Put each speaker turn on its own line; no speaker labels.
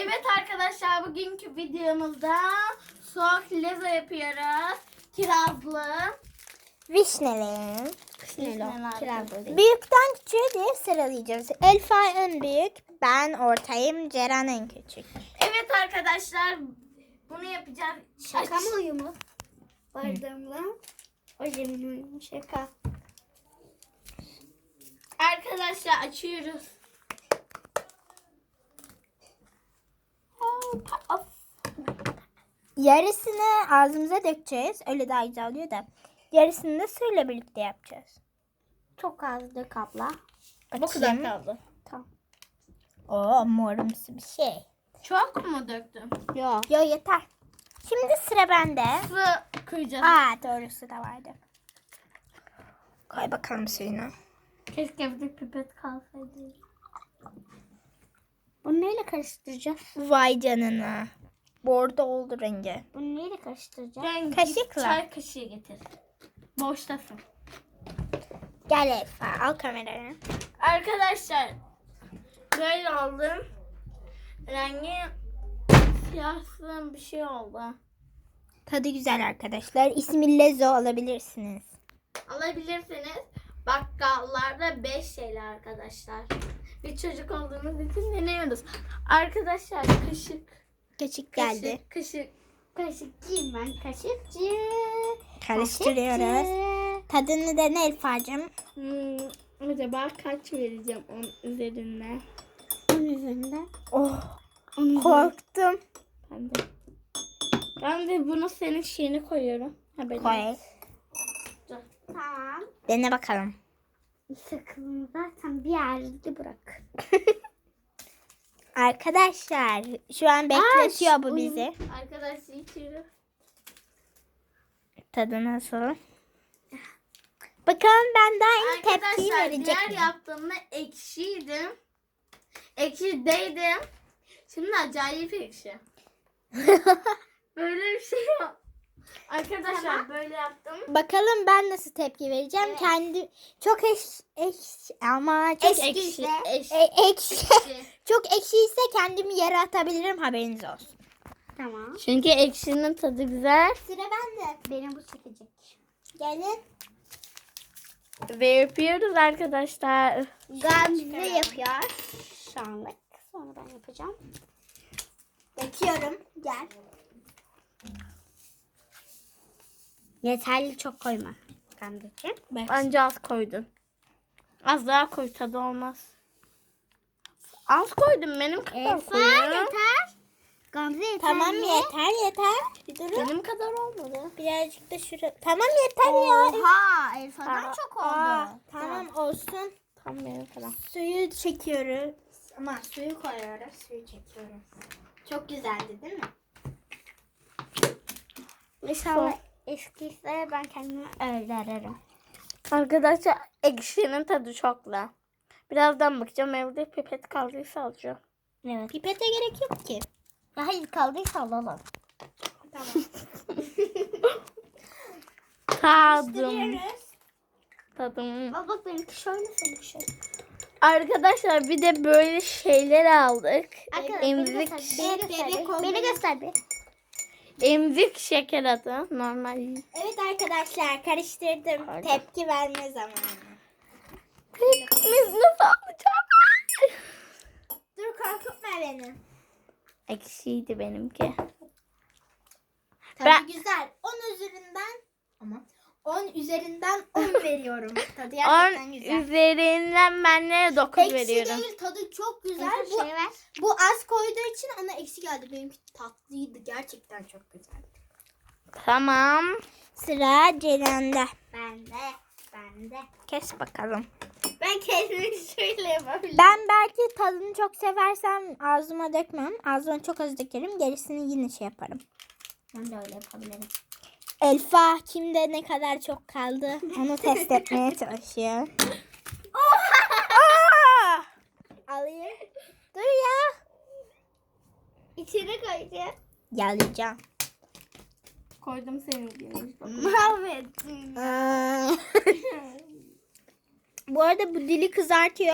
Evet arkadaşlar bugünkü videomuzda soğuk lezo yapıyoruz. Kirazlı.
Vişneli.
Vişneler.
Büyükten küçüğe diye sıralayacağız. Elfa en büyük, ben ortayım, Ceren en küçük.
Evet arkadaşlar bunu yapacağız.
Şaka
Aç-
mı uyumu? Bardağımla. O yemin uyumu şaka.
Arkadaşlar açıyoruz. Of.
Yarısını ağzımıza dökeceğiz. Öyle daha güzel oluyor da. Yarısını da suyla birlikte yapacağız.
Çok az dök abla.
Bu kadar kaldı.
Oo morumsu bir şey.
Çok mu döktüm?
Yok.
Yo yeter. Şimdi sıra bende.
Su koyacağız.
Aa doğrusu da vardı. Koy bakalım suyunu.
Keşke bir pipet kalsaydı.
Bunu neyle karıştıracağız?
Vay canına. Bordo oldu rengi.
Bunu neyle karıştıracağız?
Ben
Kaşıkla.
Çay kaşığı getir. Boştasın.
Gel Elfa al kamerayı.
Arkadaşlar böyle oldu. Rengi siyahsın bir şey oldu.
Tadı güzel arkadaşlar. İsmi Lezo alabilirsiniz.
Alabilirsiniz. Bakkallarda 5 TL arkadaşlar. Bir çocuk olduğumuz için deniyoruz. Arkadaşlar kaşık.
Kaşık geldi.
Kaşık. Kaşık.
Kaşıkçıyım ben kaşıkçı.
Karıştırıyoruz.
Kaşıkçı.
Tadını dene Elfa'cığım.
Hmm, acaba kaç vereceğim onun üzerine?
Onun üzerinde.
Oh
Onun üzerinde.
korktum.
Ben de. Ben de bunu senin şeyini koyuyorum. Haberin
Koy.
Tamam.
Dene bakalım.
Sakın zaten bir yerde bırak.
Arkadaşlar şu an bekletiyor
Aa,
bu
uyum-
bizi.
Arkadaşlar içiyorum.
Tadı nasıl? Bakalım ben de aynı tepkiyi
Arkadaşlar
verecek
diğer
miyim?
yaptığımda ekşiydim. Ekşi değdim. Şimdi acayip ekşi. böyle bir şey yok. Arkadaşlar böyle yaptım.
Bakalım ben nasıl tepki vereceğim.
Evet.
Kendi çok eş, eş ama çok
Eski
Ekşi.
ise-
ekşi.
E, ekşi.
ekşi.
çok ekşiyse kendimi yere atabilirim haberiniz olsun.
Tamam.
Çünkü ekşinin tadı güzel.
Sıra bende.
Benim bu çekecek.
Gelin.
Ve yapıyoruz arkadaşlar.
Gamze yapıyor. Şu anlık. Sonra ben yapacağım.
Döküyorum. Gel.
Yeterli çok koyma. Gamzeciğim.
Bence az koydun. Az daha koy tadı olmaz. Az koydum benim kadar
Elfa
koyuyorum.
yeter. Gamze yeter.
Tamam
mi?
yeter yeter. Bir durun.
Benim kadar olmadı.
Birazcık da şuraya. Tamam yeter ya.
Oha Elfa'dan
Aa,
çok oldu.
Aa, tamam olsun.
Tam benim kadar.
Suyu çekiyoruz. Ama suyu koyuyoruz. Suyu çekiyoruz. Çok güzeldi değil mi?
İnşallah eskiyse ben kendimi öyle ararım.
Arkadaşlar ekşinin tadı çokla. Birazdan bakacağım evde pipet kaldıysa alacağım.
Evet.
Pipete gerek yok ki.
Hayır kaldıysa alalım.
Tamam.
Tadım. Tadım.
Bak benimki şöyle seninki şöyle.
Arkadaşlar bir de böyle şeyler aldık.
Arkadaşlar
Emzik,
beni göster. Beni göster. Beni göster bir.
Emzik şeker adı. Normal.
Evet arkadaşlar karıştırdım.
Pardon.
Tepki verme zamanı.
Biz nasıl alacağım?
Dur korkutma beni.
Ekşiydi benimki.
Tabii
Ben-
güzel. 10 üzerinden ama 10 üzerinden 10 veriyorum. Tadı gerçekten
10
güzel.
üzerinden ben ne 9
Eksi
veriyorum.
değil tadı çok güzel. Bu,
şey ver.
bu az koyduğu için ona eksi geldi. Benimki tatlıydı. Gerçekten çok güzel.
Tamam.
Sıra Ceren'de.
Bende. Bende.
Kes bakalım.
Ben kendimi şöyle yapabilirim.
Ben belki tadını çok seversem ağzıma dökmem. Ağzıma çok az dökerim. Gerisini yine şey yaparım.
Ben de öyle yapabilirim.
Elfa kimde ne kadar çok kaldı onu test etmeye çalışıyor. Aa! Alayım. Dur ya.
İçine koyacağım.
Yalayacağım.
Koydum senin
Mahvettin.
Bu arada bu dili kızartıyor.